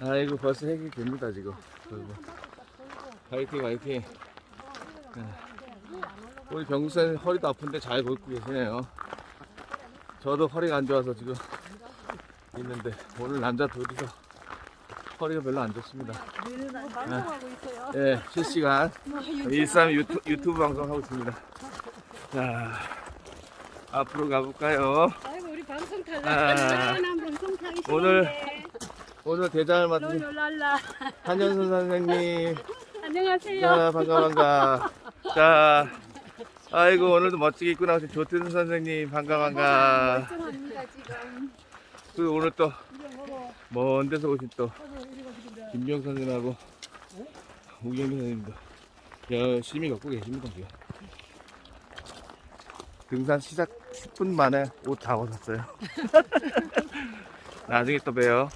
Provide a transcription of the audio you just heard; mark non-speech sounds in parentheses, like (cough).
아이고 벌써 해결 됩니다 지금. 아이고. 화이팅 화이팅. 네. 우리 병수님 허리도 아픈데 잘 걷고 계시네요. 저도 허리가 안 좋아서 지금 있는데 오늘 남자 둘이서 허리가 별로 안 좋습니다. 방송하고 있어요. 예, 실시간 일삼 유튜, 유튜브 방송 하고 있습니다. 자, 앞으로 가볼까요? 아이고 우리 방송 아. 방송 타기 오늘 오늘 대장을 맡은. 한현선 선생님. 안녕하세요. 자, 반가 반가. 자, 아이고 오늘도 멋지게 입고 나오신 조태준 선생님 반가 반가. 지금. 그 오늘 또 먼 데서 오신 또 김병 선생님하고 우경민 선생님도 열심히 걷고 계십니다 지금. 등산 시작 10분 만에 옷 다 벗었어요. (laughs) 나중에 또 봬요.